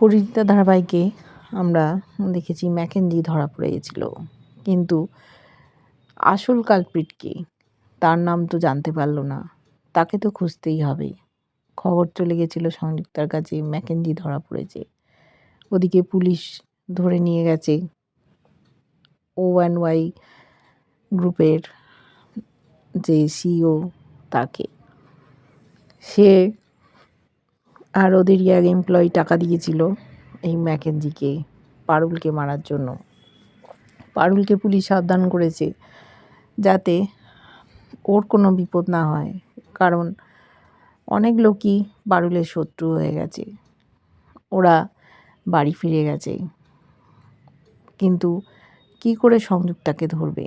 পরিণীতা ধারাবাহিকে আমরা দেখেছি ম্যাকেনজি ধরা পড়ে গেছিল। কিন্তু আসল কালপ্রিট কে? তার নাম তো জানতে পারল না। তাকে তো খুঁজতেই হবে। খবর চলে গেছিল সংযুক্তার কাছে, ম্যাকেনজি ধরা পড়েছে। ওদিকে পুলিশ ধরে নিয়ে গেছে ও অ্যান্ড ওয়াই গ্রুপের যে সিও তাকে। সে আর ওদেরই এক এমপ্লয়ি টাকা দিয়েছিল এই ম্যাকেনজিকে, পারুলকে মারার জন্য। পারুলকে পুলিশ সাবধান করেছে যাতে ওর কোনো বিপদ না হয়, কারণ অনেক লোকই পারুলের শত্রু হয়ে গেছে। ওরা বাড়ি ফিরে গেছে। কিন্তু কি করে সংযুক্তাকে ধরবে?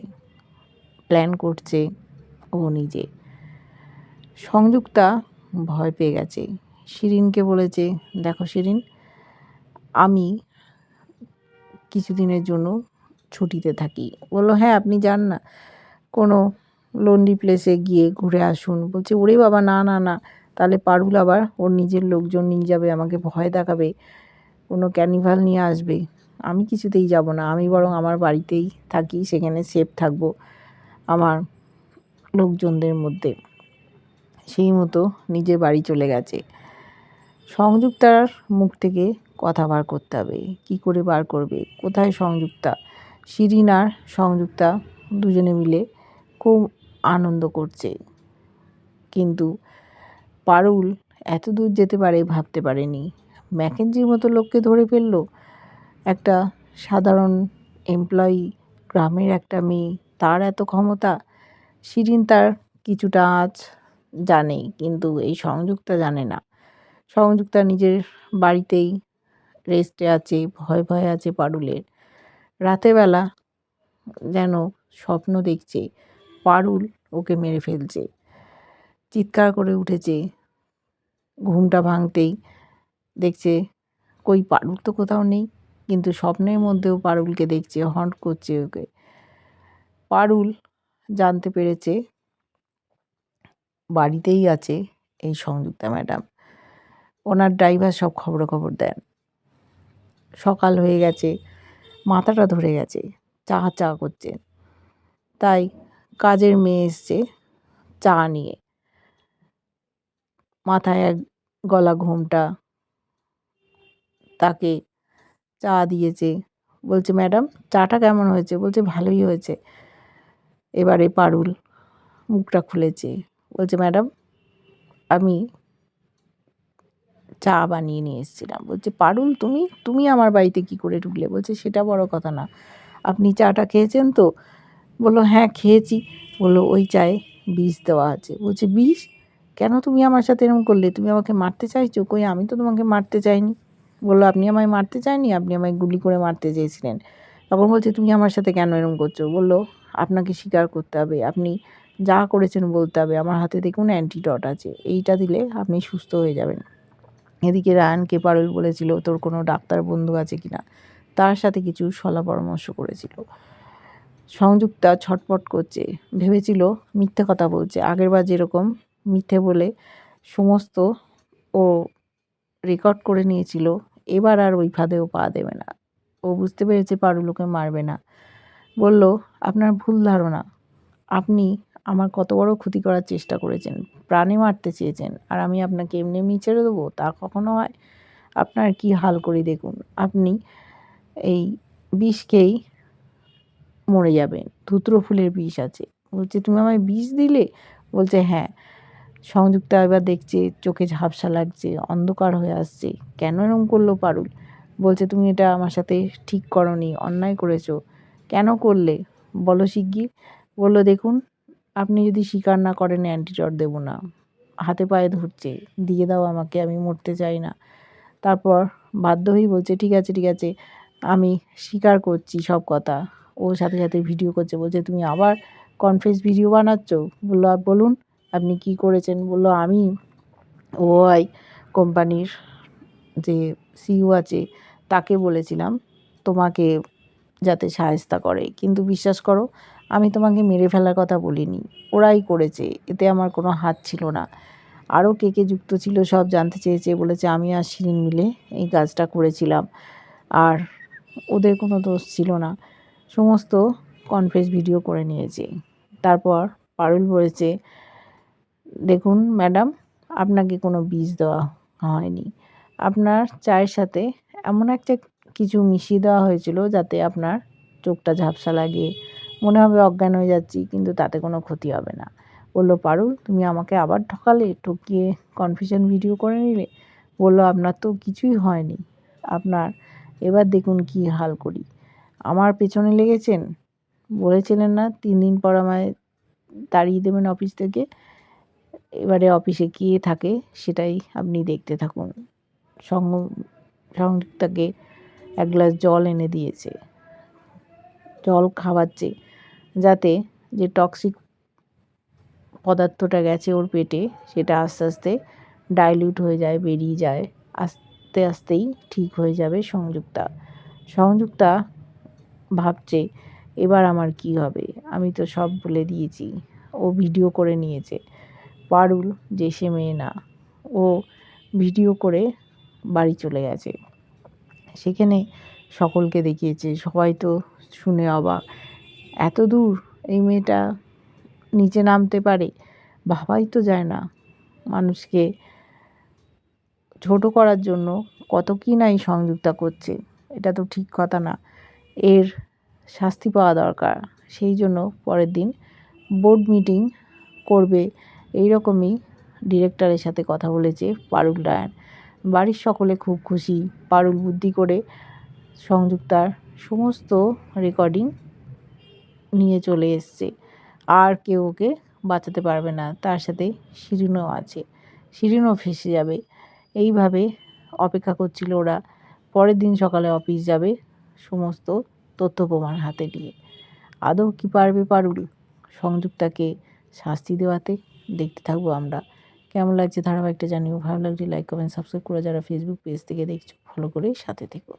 প্ল্যান করছে ও নিজে। সংযুক্তা ভয় পেয়ে গেছে। শিরিনকে বলেছে দেখো শিরিন, আমি কিছুদিনের জন্য ছুটিতে থাকি। বলল হ্যাঁ আপনি যান না। কোনো লন্ডি প্লেসে গিয়ে ঘুরে আসুন। বলছে, ওরে বাবা, না না না। তাহলে পারুল আবার, ওর নিজের লোকজন নিয়ে যাবে, আমাকে ভয় দেখাবে, কোনো ক্যানিভাল নিয়ে আসবে। আমি কিছুতেই যাব না। আমি বরং আমার বাড়িতেই থাকি, সেখানে সেফ থাকব আমার লোকজনদের মধ্যে। সেই মতো নিজের বাড়ি চলে গেছে। সংযুক্তার মুখ থেকে কথা বার করতে হবে। কী করে বার করবে? কোথায় সংযুক্তা? শিরিন আর সংযুক্তা দুজনে মিলে খুব আনন্দ করছে। কিন্তু পারুল এত দূর যেতে পারে ভাবতে পারেনি। ম্যাকেনজির মতো লোককে ধরে ফেলল একটা সাধারণ এমপ্লয়ি, গ্রামের একটা মেয়ে। তার এত ক্ষমতা, শিরিন তার কিছুটা আজ জানে কিন্তু এই সংযুক্তা জানে না। সংযুক্তা নিজের বাড়িতেই রেস্টে আছে, ভয় ভয় আছে পারুলের। রাতেরবেলা যেন স্বপ্ন দেখছে, পারুল ওকে মেরে ফেলছে। চিৎকার করে উঠেছে, ঘুমটা ভাঙতেই দেখছে, কই পারুল তো কোথাও নেই। কিন্তু স্বপ্নের মধ্যেও পারুলকে দেখছে, হন্ট করছে ওকে। পারুল জানতে পেরেছে বাড়িতেই আছে এই সংযুক্তা ম্যাডাম। ওনার ড্রাইভার সব খবরাখবর দেন। সকাল হয়ে গেছে, মাথাটা ধরে গেছে, চা চা করছে। তাই কাজের মেয়ে এসছে চা নিয়ে। মাথায় এক গলা ঘোমটা। তাকে চা দিয়েছে। বলছে, ম্যাডাম, চাটা কেমন হয়েছে? বলছে, ভালোই হয়েছে। এবারে পারুল মুখটা খুলেছে। বলছে, ম্যাডাম, আমি চা বানিয়ে নিয়ে এসেছিলাম। বলছে, পারুল, তুমি তুমি আমার বাড়িতে কি করে ঢুকলে? বলছে, সেটা বড় কথা না। আপনি চাটা খেয়েছেন তো? বলল হ্যাঁ খেয়েছি। বলল, ওই চায়ে বিষ দেওয়া আছে। বলছে, বিষ? কেন তুমি আমার সাথে এরকম করলে? তুমি আমাকে মারতে চাইছো? কই, আমি তো তোমাকে মারতে চাইনি। বলল, আপনি আমায় মারতে চাইনি আপনি আমায় গুলি করে মারতে চেয়েছিলেন। তখন বলছে, তুমি আমার সাথে কেন এরকম করছ? বলল, আপনাকে স্বীকার করতে হবে। আপনি যা করেছেন বলতে হবে। আমার হাতে দেখুন অ্যান্টিডট আছে। এইটা দিলে আপনি সুস্থ হয়ে যাবেন। এদিকে রায়ানকে পারুল বলেছিল, তোর কোনো ডাক্তার বন্ধু আছে কি না তার সাথে কিছু সলা পরামর্শ করেছিল। সংযুক্তা ছটপট করছে। ভেবেছিল মিথ্যে কথা বলছে। আগেরবার যেরকম মিথ্যে বলে সমস্ত ও রেকর্ড করে নিয়েছিল, এবার আর ওই ফাঁদেও পা দেবে না। ও বুঝতে পেরেছে পারুল ওকে মারবে না। বলল, আপনার ভুল ধারণা। আপনি আমার কত বড় ক্ষতি করার চেষ্টা করেছেন, প্রাণে মারতে চেয়েছেন, আর আমি আপনাকে এমনি এমনি ছেড়ে দেবো, তা কখনো হয়? আপনার কি হাল করে দেখুন, আপনি এই বিষকেই মরে যাবেন, ধুত্র ফুলের বিষ আছে। বলছে, তুমি আমায় বিষ দিলে? বলছে হ্যাঁ। সংযুক্তা এবার দেখছে, চোখে ঝাপসা লাগছে, অন্ধকার হয়ে আসছে, কেন এরম করল পারুল? বলছে, তুমি এটা আমার সাথে ঠিক করনি, অন্যায় করেছ। কেন করলে? বলো শিগগির। বলল, দেখুন আপনি যদি স্বীকার না করেন অ্যান্টিডট দেবো না। হাতে পায়ে ধরছে, দিয়ে দাও আমাকে, আমি মরতে চাই না। তারপর বাধ্য হয়েই বলছে, ঠিক আছে ঠিক আছে, আমি স্বীকার করছি সব কথা। ও সাথে সাথে ভিডিও করছে, বলছে, তুমি আবার কনফেস ভিডিও বানাচ্ছ? বলল বলুন, আপনি কি করেছেন? বলল, আমি ওআই কোম্পানির যে সিইও আছে, তাকে বলেছিলাম, তোমাকে যাতে সাহেস্তা করে। কিন্তু বিশ্বাস করো আমি তোমাকে মেরে ফেলার কথা বলিনি। ওরাই করেছে, এতে আমার কোনো হাত ছিল না। আরও কে কে যুক্ত ছিল সব জানতে চেয়েছে বলেছে, আমি আর শিরিন মিলে এই কাজটা করেছিলাম। আর ওদের কোনো দোষ ছিল না। সমস্ত কনফেস ভিডিও করে নিয়েছে। তারপর পারুল বলেছে, দেখুন ম্যাডাম, আপনাকে কোনো বীজ দেওয়া হয়নি। আপনার চায়ের সাথে এমন একটা কিছু মিশিয়ে দেওয়া হয়েছিল যাতে আপনার চোখটা ঝাপসা লাগে। মনে হবে অজ্ঞান হয়ে যাচ্ছি, কিন্তু তাতে কোনো ক্ষতি হবে না। বলল, পারুল, তুমি আমাকে আবার ঠকালে? ঠকিয়ে কনফিউশন ভিডিও করে নিলে? বলল, আপনার তো কিছুই হয়নি। আপনার, এবার দেখুন কি হাল করি। আমার পেছনে লেগেছেন? বলেছিলেন না, তিন দিন পর আমায় তাড়িয়ে দেবেন অফিস থেকে। এবারে অফিসে কী থাকে সেটাই আপনি দেখতে থাকুন। সঙ্গ, সংযুক্তাকে এক গ্লাস জল এনে দিয়েছে। জল খাওয়াচ্ছে। যাতে যে টক্সিক পদার্থটা গেছে ওর পেটে, সেটা আস্তে আস্তে ডাইলিউট হয়ে যায়, বেরিয়ে যায়, আস্তে আস্তেই ঠিক হয়ে যাবে সংযুক্তা। সংযুক্তা ভাবছে, এবার আমার কি হবে? আমি তো সব বলে দিয়েছি। ও ভিডিও করে নিয়েছে। পারুল, যে সে মেয়ে না, ও ভিডিও করে বাড়ি চলে গেছে। সেখানে সকলকে দেখিয়েছে। সবাই তো শুনে অবাক। এত দূর এই মেয়েটা নিচে নামতে পারে? ভাবাই তো যায় না মানুষকে ছোট করার জন্য। কত কি নাই সংযুক্তা করছে? এটা তো ঠিক কথা না। এর শাস্তি পাওয়া দরকার। সেই জন্য পরের দিন বোর্ড মিটিং করবে। এই রকমই ডিরেক্টরের সাথে কথা বলেছে পারুল রায়ন বাড়ির সকলে খুব খুশি। পারুল বুদ্ধি করে সংযুক্তার সমস্ত রেকর্ডিং নিয়ে চলে এসছে। আর কেউ ওকে বাঁচাতে পারবে না। তার সাথে শিরিনও আছে। শিরিনও ফেসে যাবে। এইভাবে অপেক্ষা করছিল ওরা। পরের দিন সকালে অফিস যাবে সমস্ত তথ্য প্রমাণ হাতে নিয়ে। আদৌ কি পারবে পারুল? সংযুক্তাকে শাস্তি দেওয়াতে দেখতে থাকব আমরা। কেমন লাগছে ধারাবাহিকটা জানিও। ভালো লাগছে লাইক কমেন্ট সাবস্ক্রাইব করে যারা ফেসবুক পেজ থেকে দেখছ ফলো করে সাথে থেকো।